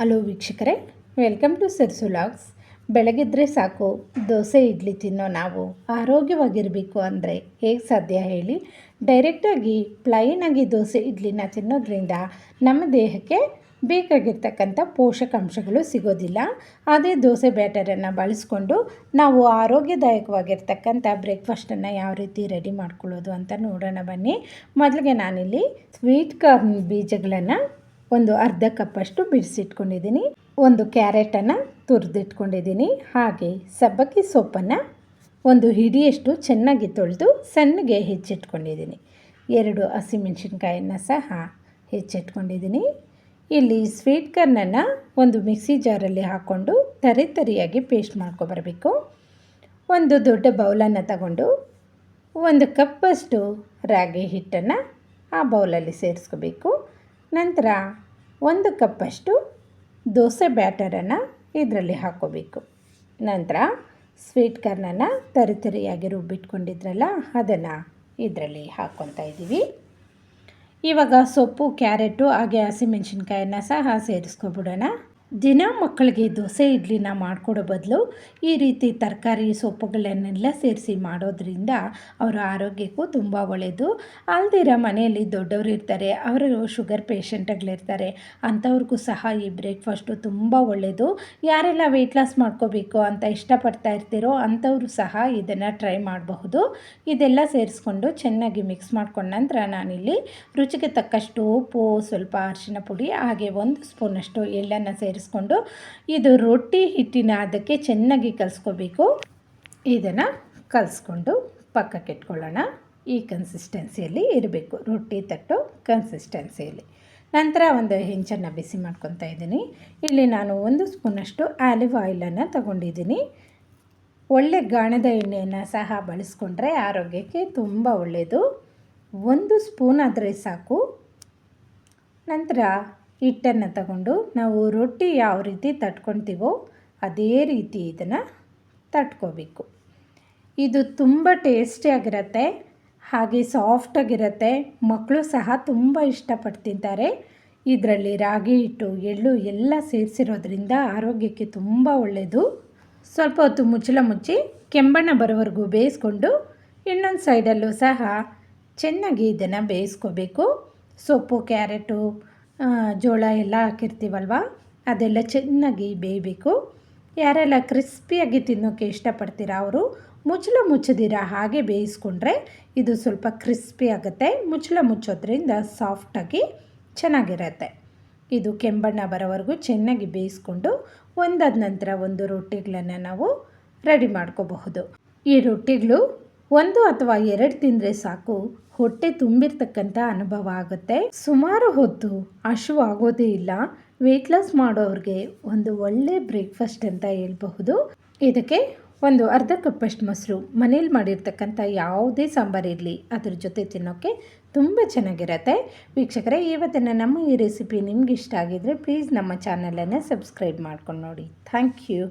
Hello ವೀಕ್ಷಕರೇ, welcome to ಸರ್ಸುಲಾಗ್ಸ್ ಬೆಳಗಿದ್ರೆ ಸಾಕು, ದೋಸೆ, ಇಡ್ಲಿ ತಿನ್ನೋ ನಾವು. ಆರೋಗ್ಯವಾಗಿರಬೇಕು ಅಂದರೆ ಹೇಗೆ ಸಾಧ್ಯ ಹೇಳಿ. ಡೈರೆಕ್ಟಾಗಿ ಪ್ಲೈನಾಗಿ ದೋಸೆ, ಇಡ್ಲಿನ ತಿನ್ನೋದ್ರಿಂದ ನಮ್ಮ ದೇಹಕ್ಕೆ ಬೇಕಾಗಿರ್ತಕ್ಕಂಥ ಪೋಷಕಾಂಶಗಳು ಸಿಗೋದಿಲ್ಲ. ಅದೇ ದೋಸೆ ಬ್ಯಾಟರನ್ನು ಬಳಸ್ಕೊಂಡು ನಾವು ಆರೋಗ್ಯದಾಯಕವಾಗಿರ್ತಕ್ಕಂಥ ಬ್ರೇಕ್ಫಾಸ್ಟನ್ನು ಯಾವ ರೀತಿ ರೆಡಿ ಮಾಡ್ಕೊಳ್ಳೋದು ಅಂತ ನೋಡೋಣ ಬನ್ನಿ. ಮೊದಲಿಗೆ ನಾನಿಲ್ಲಿ ಸ್ವೀಟ್ ಕಾರ್ನ್ ಬೀಜಗಳನ್ನು ಒಂದು ಅರ್ಧ ಕಪ್ಪಷ್ಟು ಬಿಡಿಸಿಟ್ಕೊಂಡಿದ್ದೀನಿ ಒಂದು ಕ್ಯಾರೆಟನ್ನು ತುರಿದಿಟ್ಕೊಂಡಿದ್ದೀನಿ. ಹಾಗೆ ಸಬ್ಬಕ್ಕಿ ಸೊಪ್ಪನ್ನು ಒಂದು ಹಿಡಿಯಷ್ಟು ಚೆನ್ನಾಗಿ ತೊಳೆದು ಸಣ್ಣಗೆ ಹೆಚ್ಚಿಟ್ಕೊಂಡಿದ್ದೀನಿ. ಎರಡು ಹಸಿಮೆಣಸಿನ್ಕಾಯನ್ನು ಸಹ ಹೆಚ್ಚಿಟ್ಕೊಂಡಿದ್ದೀನಿ. ಇಲ್ಲಿ ಸ್ವೀಟ್ ಕಾರ್ನನ್ನು ಒಂದು ಮಿಕ್ಸಿ ಜಾರಲ್ಲಿ ಹಾಕ್ಕೊಂಡು ತರಿ ತರಿಯಾಗಿ ಪೇಸ್ಟ್ ಮಾಡ್ಕೊಬರಬೇಕು ಒಂದು ದೊಡ್ಡ ಬೌಲನ್ನು ತಗೊಂಡು ಒಂದು ಕಪ್ಪಷ್ಟು ರಾಗಿ ಹಿಟ್ಟನ್ನು ಆ ಬೌಲಲ್ಲಿ ಸೇರಿಸ್ಕೋಬೇಕು. ನಂತರ ಒಂದು ಕಪ್ಪಷ್ಟು ದೋಸೆ ಬ್ಯಾಟರನ್ನು ಇದರಲ್ಲಿ ಹಾಕೋಬೇಕು ನಂತರ ಸ್ವೀಟ್ ಕಾರ್ನನ್ನು ತರಿ ತರಿಯಾಗಿ ರುಬ್ಬಿಟ್ಕೊಂಡಿದ್ರಲ್ಲ, ಅದನ್ನು ಇದರಲ್ಲಿ ಹಾಕ್ಕೊತಾ ಇದ್ದೀವಿ. ಇವಾಗ ಸೊಪ್ಪು, ಕ್ಯಾರೆಟು, ಹಾಗೆ ಹಸಿಮೆಣ್ಸಿನ್ಕಾಯನ್ನು ಸಹ ಸೇರಿಸ್ಕೊಬಿಡೋಣ. ದಿನ ಮಕ್ಕಳಿಗೆ ದೋಸೆ ಇಡ್ಲಿನ ಮಾಡಿಕೊಡೋ ಬದಲು ಈ ರೀತಿ ತರಕಾರಿ ಸೊಪ್ಪುಗಳನ್ನೆಲ್ಲ ಸೇರಿಸಿ ಮಾಡೋದ್ರಿಂದ ಅವರ ಆರೋಗ್ಯಕ್ಕೂ ತುಂಬ ಒಳ್ಳೆಯದು ಅಲ್ದಿರ ಮನೆಯಲ್ಲಿ ದೊಡ್ಡವರು ಇರ್ತಾರೆ, ಅವರು ಶುಗರ್ ಪೇಷಂಟ್ಗಳಿರ್ತಾರೆ, ಅಂಥವ್ರಿಗೂ ಸಹ ಈ ಬ್ರೇಕ್ಫಾಸ್ಟು ತುಂಬ ಒಳ್ಳೆಯದು ಯಾರೆಲ್ಲ ವೆಯ್ಟ್ ಲಾಸ್ ಮಾಡ್ಕೋಬೇಕು ಅಂತ ಇಷ್ಟಪಡ್ತಾ ಇರ್ತೀರೋ ಅಂಥವರು ಸಹ ಇದನ್ನು ಟ್ರೈ ಮಾಡಬಹುದು. ಇದೆಲ್ಲ ಸೇರಿಸ್ಕೊಂಡು ಚೆನ್ನಾಗಿ ಮಿಕ್ಸ್ ಮಾಡ್ಕೊಂಡ ನಂತರ ನಾನಿಲ್ಲಿ ರುಚಿಗೆ ತಕ್ಕಷ್ಟು ಉಪ್ಪು, ಸ್ವಲ್ಪ ಅರಿಶಿನ ಪುಡಿ, ಹಾಗೆ ಒಂದು ಸ್ಪೂನಷ್ಟು ಎಳ್ಳನ್ನು ಸೇರಿಸಿ ಸೇರಿಸ್ಕೊಂಡು ಇದು ರೊಟ್ಟಿ ಹಿಟ್ಟಿನ ಅದಕ್ಕೆ ಚೆನ್ನಾಗಿ ಕಲಿಸ್ಕೋಬೇಕು. ಇದನ್ನು ಕಲಿಸ್ಕೊಂಡು ಪಕ್ಕಕ್ಕೆ ಇಟ್ಕೊಳ್ಳೋಣ. ಈ ಕನ್ಸಿಸ್ಟೆನ್ಸಿಯಲ್ಲಿ ಇರಬೇಕು. ರೊಟ್ಟಿ ತಟ್ಟು ಕನ್ಸಿಸ್ಟೆನ್ಸಿಯಲ್ಲಿ ನಂತರ ಒಂದು ಹೆಂಚನ್ನು ಬಿಸಿ ಮಾಡ್ಕೊತಾ ಇದ್ದೀನಿ. ಇಲ್ಲಿ ನಾನು ಒಂದು ಸ್ಪೂನಷ್ಟು ಆಲಿವ್ ಆಯಿಲನ್ನು ತಗೊಂಡಿದ್ದೀನಿ. ಒಳ್ಳೆ ಗಾಣದ ಎಣ್ಣೆಯನ್ನು ಸಹ ಬಳಸ್ಕೊಂಡ್ರೆ ಆರೋಗ್ಯಕ್ಕೆ ತುಂಬ ಒಳ್ಳೆಯದು. ಒಂದು ಸ್ಪೂನ್ ಆದರೆ ಸಾಕು. ನಂತರ ಹಿಟ್ಟನ್ನು ತಗೊಂಡು ನಾವು ರೊಟ್ಟಿ ಯಾವ ರೀತಿ ತಟ್ಕೊತೀವೋ ಅದೇ ರೀತಿ ಇದನ್ನು ತಟ್ಕೋಬೇಕು. ಇದು ತುಂಬ ಟೇಸ್ಟಿಯಾಗಿರುತ್ತೆ ಹಾಗೆ ಸಾಫ್ಟಾಗಿರುತ್ತೆ ಮಕ್ಕಳು ಸಹ ತುಂಬ ಇಷ್ಟಪಟ್ಟು ತಿಂತಾರೆ ಇದರಲ್ಲಿ ರಾಗಿ ಹಿಟ್ಟು, ಎಳ್ಳು ಎಲ್ಲ ಸೇರಿಸಿರೋದ್ರಿಂದ ಆರೋಗ್ಯಕ್ಕೆ ತುಂಬ ಒಳ್ಳೆಯದು ಸ್ವಲ್ಪ ಹೊತ್ತು ಮುಚ್ಚಳ ಮುಚ್ಚಿ ಕೆಂಬಣ್ಣ ಬರೋವರೆಗೂ ಬೇಯಿಸ್ಕೊಂಡು ಇನ್ನೊಂದು ಸೈಡಲ್ಲೂ ಸಹ ಚೆನ್ನಾಗಿ ಇದನ್ನು ಬೇಯಿಸ್ಕೋಬೇಕು. ಸೊಪ್ಪು, ಕ್ಯಾರೆಟು ಜೋಳ ಎಲ್ಲ ಹಾಕಿರ್ತೀವಲ್ವ? ಅದೆಲ್ಲ ಚೆನ್ನಾಗಿ ಬೇಯಬೇಕು. ಯಾರೆಲ್ಲ ಕ್ರಿಸ್ಪಿಯಾಗಿ ತಿನ್ನೋಕ್ಕೆ ಇಷ್ಟಪಡ್ತೀರಾ ಅವರು, ಮುಚ್ಚಳ ಮುಚ್ಚದಿರ ಹಾಗೆ ಬೇಯಿಸ್ಕೊಂಡ್ರೆ ಇದು ಸ್ವಲ್ಪ ಕ್ರಿಸ್ಪಿ ಆಗುತ್ತೆ. ಮುಚ್ಚಳ ಮುಚ್ಚೋದ್ರಿಂದ ಸಾಫ್ಟಾಗಿ ಚೆನ್ನಾಗಿರುತ್ತೆ. ಇದು ಕೆಂಬಣ್ಣ ಬರೋವರೆಗೂ ಚೆನ್ನಾಗಿ ಬೇಯಿಸ್ಕೊಂಡು ಒಂದಾದ ನಂತರ ಒಂದು ರೊಟ್ಟಿಗಳನ್ನು ನಾವು ರೆಡಿ ಮಾಡ್ಕೋಬಹುದು. ಈ ರೊಟ್ಟಿಗಳು ಒಂದು ಅಥವಾ ಎರಡು ತಿಂದರೆ ಸಾಕು. ಹೊಟ್ಟೆ ತುಂಬಿರ್ತಕ್ಕಂಥ ಅನುಭವ ಆಗುತ್ತೆ. ಸುಮಾರು ಹೊತ್ತು ಹಶು ಆಗೋದೇ ಇಲ್ಲ. ವೆಯ್ಟ್ ಲಾಸ್ ಮಾಡೋರಿಗೆ ಒಂದು ಒಳ್ಳೆ ಬ್ರೇಕ್ಫಾಸ್ಟ್ ಅಂತ ಹೇಳ್ಬಹುದು. ಇದಕ್ಕೆ ಒಂದು ಅರ್ಧ ಕಪ್ಪಷ್ಟು ಮೊಸರು, ಮನೇಲಿ ಮಾಡಿರ್ತಕ್ಕಂಥ ಯಾವುದೇ ಸಾಂಬಾರು ಇರಲಿ, ಅದ್ರ ಜೊತೆ ತಿನ್ನೋಕ್ಕೆ ತುಂಬ ಚೆನ್ನಾಗಿರತ್ತೆ. ವೀಕ್ಷಕರೇ, ಇವತ್ತಿನ ನಮ್ಮ ಈ ರೆಸಿಪಿ ನಿಮ್ಗೆ ಇಷ್ಟ ಆಗಿದ್ರೆ ಪ್ಲೀಸ್ ನಮ್ಮ ಚಾನಲನ್ನು ಸಬ್ಸ್ಕ್ರೈಬ್ ಮಾಡ್ಕೊಂಡು ನೋಡಿ. Thank you